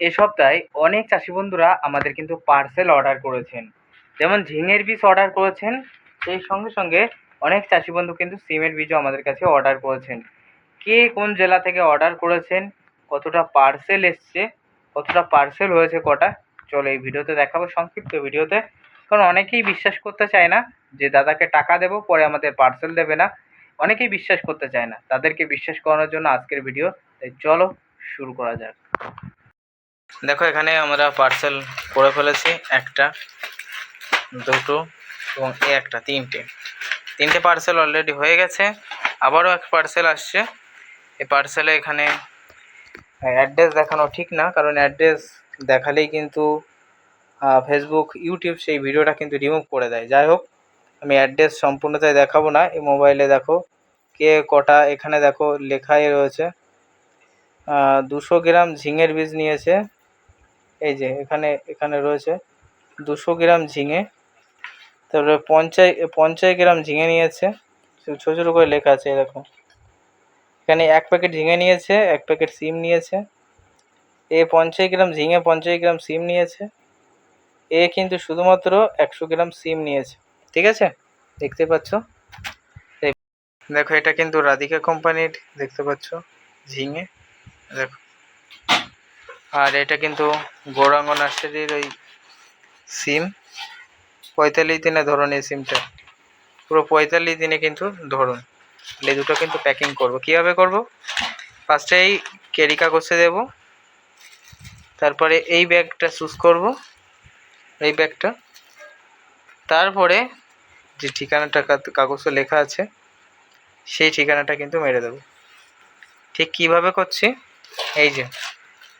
এ সপ্তাহে অনেক চাষি বন্ধুরা আমাদের কিন্তু পার্সেল অর্ডার করেছেন। যেমন ঝিঙের বীজ অর্ডার করেছেন, সেই সঙ্গে সঙ্গে অনেক চাষি বন্ধু কিন্তু সিমের বীজও আমাদের কাছে অর্ডার করেছেন। কে কোন জেলা থেকে অর্ডার করেছেন, কতটা পার্সেল এসছে, কতটা পার্সেল হয়েছে কটা, চলো এই ভিডিওতে দেখাবো সংক্ষিপ্ত ভিডিওতে। কারণ অনেকেই বিশ্বাস করতে চায় না যে দাদাকে টাকা দেবো, পরে আমাদের পার্সেল দেবে না। অনেকেই বিশ্বাস করতে চায় না, তাদেরকে বিশ্বাস করানোর জন্য আজকের ভিডিও। তাই চলো শুরু করা যাক। দেখো, এখানে আমরা পার্সেল করে ফেলেছি একটা, দুটো এবং এ একটা, তিনটে। তিনটে পার্সেল অলরেডি হয়ে গেছে। আবারও এক পার্সেল আসছে। এই পার্সেলে এখানে অ্যাড্রেস দেখানো ঠিক না, কারণ অ্যাড্রেস দেখালেই কিন্তু ফেসবুক ইউটিউব সেই ভিডিওটা কিন্তু রিমুভ করে দেয়। যাই হোক, আমি অ্যাড্রেস সম্পূর্ণতায় দেখাবো না। এই মোবাইলে দেখো, কে কটা, এখানে দেখো লেখাই রয়েছে। দুশো গ্রাম ঝিঙের বীজ নিয়েছে। এই যে এখানে এখানে রয়েছে দুশো গ্রাম ঝিঙে। তারপরে পঞ্চাশ পঞ্চাশ গ্রাম ঝিঙে নিয়েছে। ছোটো ছোটো করে লেখা আছে এরকম। এখানে এক প্যাকেট ঝিঙে নিয়েছে, এক প্যাকেট সিম নিয়েছে। এ পঞ্চাশ গ্রাম ঝিঙে, পঞ্চাশ গ্রাম সিম নিয়েছে। এ কিন্তু শুধুমাত্র একশো গ্রাম সিম নিয়েছে। ঠিক আছে? দেখতে পাচ্ছ? দেখো, এটা কিন্তু রাধিকা কোম্পানির, দেখতে পাচ্ছ? ঝিঙে, দেখো। আর এটা কিন্তু গৌরাঙ্গ নার্সারির ওই সিম। পঁয়তাল্লিশ দিনে ধরুন এই সিমটা। পুরো পঁয়তাল্লিশ দিনে কিন্তু ধরুন। এই দুটো কিন্তু প্যাকিং করব। কীভাবে করব? ফার্স্টে এই কেরি কাগজে দেব। তারপরে এই ব্যাগটা চুজ করব। এই ব্যাগটা। তারপরে যে ঠিকানাটা কাগজে লেখা আছে, সেই ঠিকানাটা কিন্তু মেরে দেবো। ঠিক কীভাবে করছি? এই যে।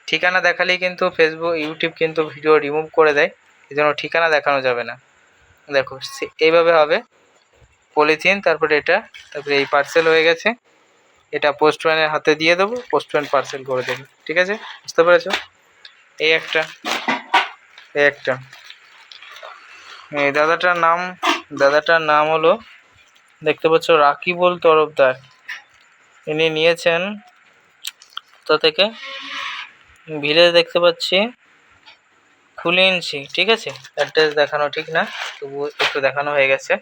ঠিকানা দেখালেই কিন্তু ফেসবুক ইউটিউব কিন্তু ভিডিও রিমুভ করে দেয় এই জন্য ঠিকানা দেখানো যাবে না। দেখো এইভাবে হবে। পলিথিন তারপরে এটা, তারপরে এই পার্সেল হয়ে গেছে। এটা পোস্টম্যানের হাতে দিয়ে দেবো পোস্টম্যান পার্সেল করে দেবে। ঠিক আছে? বুঝতে পেরেছ? এই একটা এই একটা। এই দাদাটার নাম দাদাটার নাম হলো, দেখতে পাচ্ছ, রাকিবুল তরফদার। ইনি নিয়েছেন, কোথা থেকে? ভিলেজ দেখতে পাচ্ছি। খুলে খুলিনছি ঠিক আছে? অ্যাড্রেস দেখানো ঠিক না তবু একটু দেখানো হয়ে গেছে।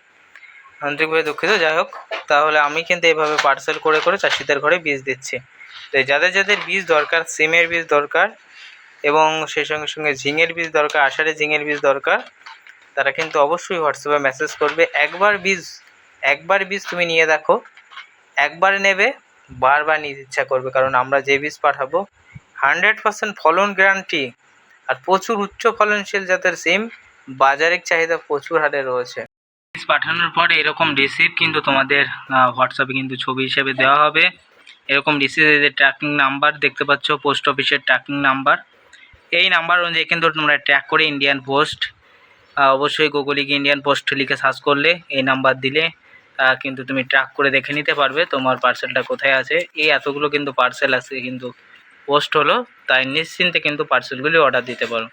আন্তরিকভাবে দুঃখিত, যাই হোক। তাহলে আমি কিন্তু এভাবে পার্সেল করে করে চাষিদের ঘরে বীজ দিচ্ছি। তো যাদের যাদের বীজ দরকার, সিমের বীজ দরকার এবং সেই সঙ্গে সঙ্গে ঝিঙের বীজ দরকার আষাঢ়ে ঝিঙের বীজ দরকার, তারা কিন্তু অবশ্যই হোয়াটসঅ্যাপে মেসেজ করবে। একবার বীজ একবার বীজ তুমি নিয়ে দেখো। একবার নেবে, বারবার নিতে ইচ্ছা করবে, কারণ আমরা যে বীজ পাঠাবো হান্ড্রেড পার্সেন্ট ফলন গ্যারান্টি আর প্রচুর উচ্চ ফলনশীল জাতের সিম বাজারের চাহিদা প্রচুর হারে রয়েছে। পাঠানোর পরে এরকম রিসিভ কিন্তু তোমাদের হোয়াটসঅ্যাপে কিন্তু ছবি হিসেবে দেওয়া হবে। এরকম রিসিভের ট্র্যাকিং নাম্বার দেখতে পাচ্ছ পোস্ট অফিসের ট্র্যাকিং নাম্বার এই নাম্বার অনুযায়ী কিন্তু তোমরা ট্র্যাক করে ইন্ডিয়ান পোস্ট অবশ্যই গুগলে গিয়ে ইন্ডিয়ান পোস্ট লিখে সার্চ করলে এই নাম্বার দিলে কিন্তু তুমি ট্র্যাক করে দেখে নিতে পারবে তোমার পার্সেলটা কোথায় আছে। এই এতগুলো কিন্তু পার্সেল আছে কিন্তু পোস্ট হলো তাই নিশ্চিন্তে কিন্তু পার্সেলগুলি অর্ডার দিতে পারো।